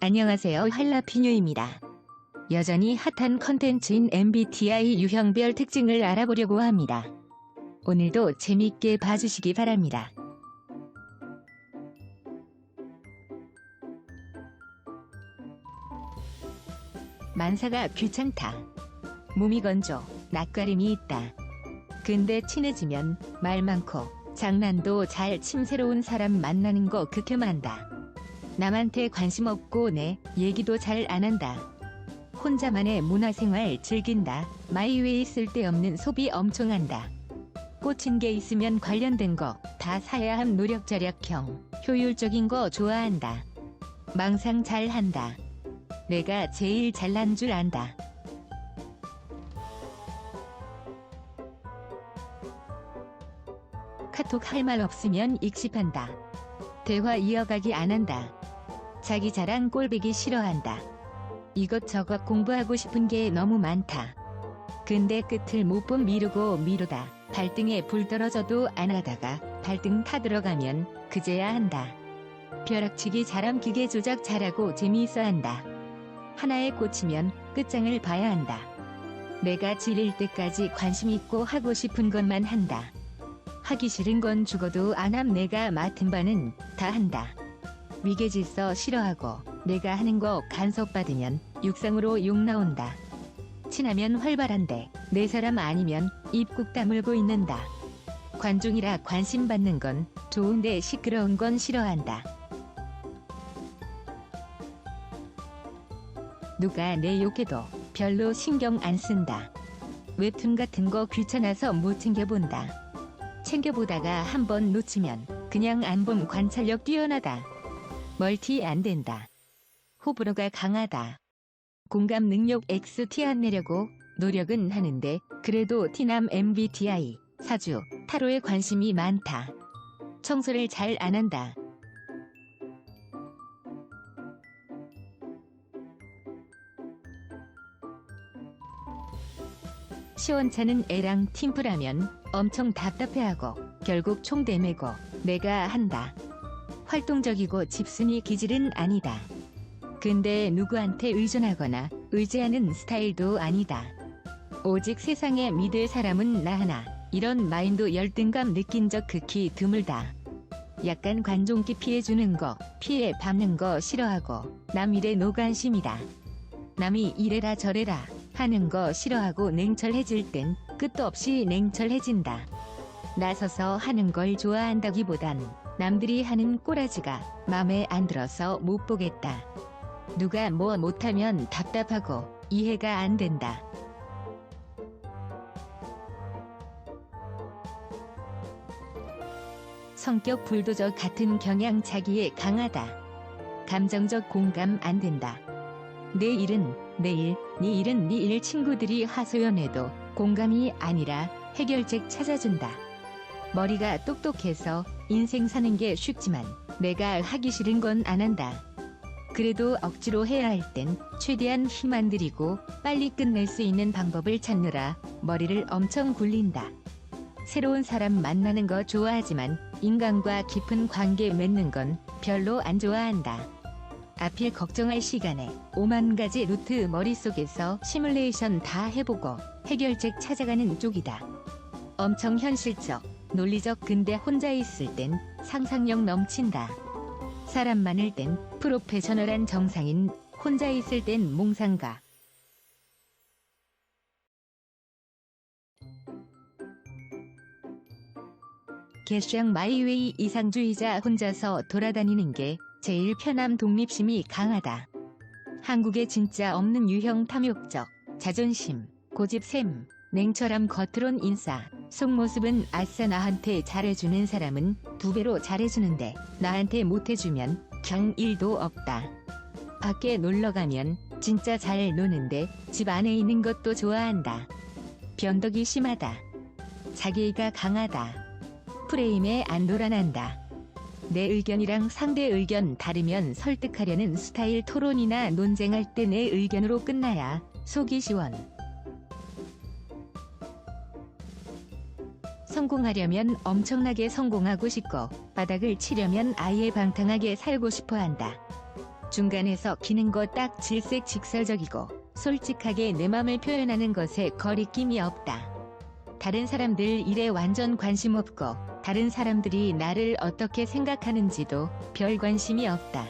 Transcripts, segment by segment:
안녕하세요 할라피뇨입니다. 여전히 핫한 컨텐츠인 MBTI 유형별 특징을 알아보려고 합니다. 오늘도 재밌게 봐주시기 바랍니다. 만사가 귀찮다. 몸이 건조, 낯가림이 있다. 근데 친해지면 말 많고 장난도 잘 침새로운 사람 만나는 거 극혐한다. 남한테 관심 없고 내 얘기도 잘 안 한다. 혼자만의 문화생활 즐긴다. 마이웨이 쓸데없는 소비 엄청 한다. 꽂힌 게 있으면 관련된 거 다 사야 함 노력 절약형. 효율적인 거 좋아한다. 망상 잘 한다. 내가 제일 잘난 줄 안다. 카톡 할 말 없으면 익십한다. 대화 이어가기 안 한다. 자기 자랑 꼴보기 싫어한다. 이것저것 공부하고 싶은 게 너무 많다. 근데 끝을 못 본 미루고 미루다. 발등에 불 떨어져도 안 하다가 발등 타 들어가면 그제야 한다. 벼락치기 잘함 기계 조작 잘하고 재미있어 한다. 하나에 꽂히면 끝장을 봐야 한다. 내가 질릴 때까지 관심 있고 하고 싶은 것만 한다. 하기 싫은 건 죽어도 안 함 내가 맡은 바는 다 한다. 위계질서 싫어하고 내가 하는 거 간섭받으면 육상으로 욕 나온다. 친하면 활발한데 내 사람 아니면 입국 다물고 있는다. 관중이라 관심 받는 건 좋은데 시끄러운 건 싫어한다. 누가 내 욕해도 별로 신경 안 쓴다. 웹툰 같은 거 귀찮아서 못 챙겨본다. 챙겨보다가 한 번 놓치면 그냥 안본 관찰력 뛰어나다. 멀티 안 된다. 호불호가 강하다. 공감 능력 X 티안 내려고 노력은 하는데 그래도 티남 MBTI 사주 타로에 관심이 많다. 청소를 잘 안 한다. 시원찮은 애랑 팀플하면 엄청 답답해하고 결국 총대매고 내가 한다. 활동적이고 집순이 기질은 아니다. 근데 누구한테 의존하거나 의지하는 스타일도 아니다. 오직 세상에 믿을 사람은 나 하나. 이런 마인드 열등감 느낀 적 극히 드물다. 약간 관종기 피해주는 거, 피해 받는 거 싫어하고 남 일에 노관심이다. 남이 이래라 저래라 하는 거 싫어하고 냉철해질 땐 끝도 없이 냉철해진다. 나서서 하는 걸 좋아한다기보단 남들이 하는 꼬라지가 맘에 안 들어서 못 보겠다. 누가 뭐 못하면 답답하고 이해가 안 된다. 성격 불도저 같은 경향 자기에 강하다. 감정적 공감 안 된다. 내 일은 내일, 네 일은 네 일 친구들이 하소연해도 공감이 아니라 해결책 찾아준다. 머리가 똑똑해서 인생 사는 게 쉽지만 내가 하기 싫은 건 안 한다. 그래도 억지로 해야 할 땐 최대한 힘 안 들이고 빨리 끝낼 수 있는 방법을 찾느라 머리를 엄청 굴린다. 새로운 사람 만나는 거 좋아하지만 인간과 깊은 관계 맺는 건 별로 안 좋아한다. 앞일 걱정할 시간에 5만 가지 루트 머릿속에서 시뮬레이션 다 해보고 해결책 찾아가는 쪽이다. 엄청 현실적, 논리적 근데 혼자 있을 땐 상상력 넘친다. 사람 많을 땐 프로페셔널한 정상인, 혼자 있을 땐 몽상가. 개샹 마이웨이 이상주의자 혼자서 돌아다니는 게 제일 편함 독립심이 강하다. 한국에 진짜 없는 유형 탐욕적, 자존심, 고집샘, 냉철함 겉으론 인싸, 속모습은 아싸 나한테 잘해주는 사람은 두 배로 잘해주는데 나한테 못해주면 경 일도 없다. 밖에 놀러가면 진짜 잘 노는데 집 안에 있는 것도 좋아한다. 변덕이 심하다. 자기가 강하다. 프레임에 안 돌아난다. 내 의견이랑 상대 의견 다르면 설득하려는 스타일 토론이나 논쟁할 때 내 의견으로 끝나야 속이 시원. 성공하려면 엄청나게 성공하고 싶고 바닥을 치려면 아예 방탕하게 살고 싶어 한다. 중간에서 기는 거 딱 질색 직설적이고 솔직하게 내 맘을 표현하는 것에 거리낌이 없다. 다른 사람들 일에 완전 관심 없고 다른 사람들이 나를 어떻게 생각하는지도 별 관심이 없다.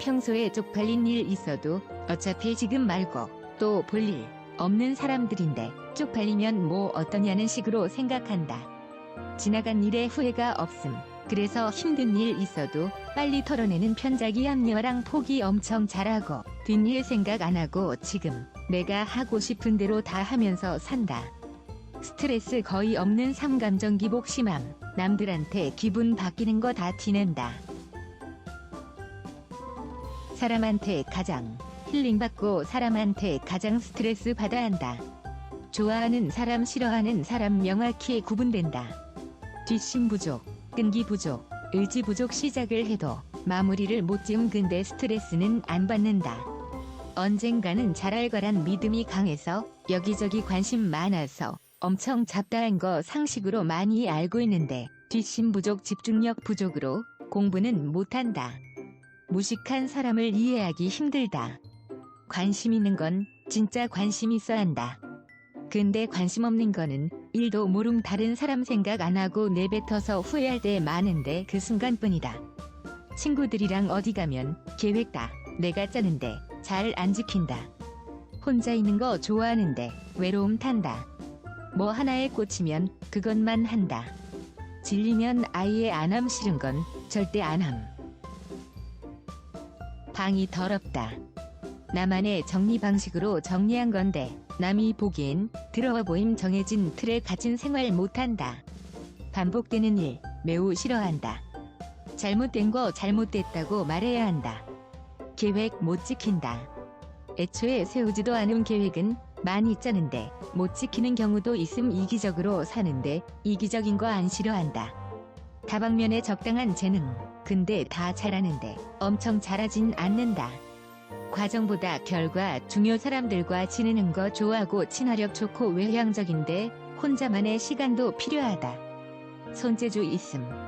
평소에 쪽팔린 일 있어도 어차피 지금 말고 또 볼 일 없는 사람들인데 쪽팔리면 뭐 어떠냐는 식으로 생각한다. 지나간 일에 후회가 없음. 그래서 힘든 일 있어도 빨리 털어내는 편작이 합리화랑 포기 엄청 잘하고 뒷일 생각 안 하고 지금 내가 하고 싶은 대로 다 하면서 산다. 스트레스 거의 없는 삼감정 기복 심함. 남들한테 기분 바뀌는 거 다 티낸다. 사람한테 가장 힐링받고 사람한테 가장 스트레스 받아야 한다. 좋아하는 사람 싫어하는 사람 명확히 구분된다. 뒷심 부족, 끈기 부족, 의지 부족 시작을 해도 마무리를 못 지은 근데 스트레스는 안 받는다. 언젠가는 잘할 거란 믿음이 강해서 여기저기 관심 많아서 엄청 잡다한 거 상식으로 많이 알고 있는데 뒷심 부족 집중력 부족으로 공부는 못한다. 무식한 사람을 이해하기 힘들다. 관심 있는 건 진짜 관심 있어야 한다. 근데 관심 없는 거는 일도 모름 다른 사람 생각 안 하고 내뱉어서 후회할 때 많은데 그 순간뿐이다. 친구들이랑 어디 가면 계획 다 내가 짜는데 잘 안 지킨다. 혼자 있는 거 좋아하는데 외로움 탄다. 뭐 하나에 꽂히면 그것만 한다. 질리면 아예 안 함 싫은 건 절대 안 함. 방이 더럽다. 나만의 정리 방식으로 정리한 건데 남이 보기엔 더러워 보임 정해진 틀에 갇힌 생활 못한다. 반복되는 일 매우 싫어한다. 잘못된 거 잘못됐다고 말해야 한다. 계획 못 지킨다. 애초에 세우지도 않은 계획은 많이 짜는데 못 지키는 경우도 있음 이기적으로 사는데 이기적인 거 안 싫어한다. 다방면에 적당한 재능. 근데 다 잘하는데 엄청 잘하진 않는다. 과정보다 결과 중요 사람들과 지내는 거 좋아하고 친화력 좋고 외향적인데 혼자만의 시간도 필요하다. 손재주 있음.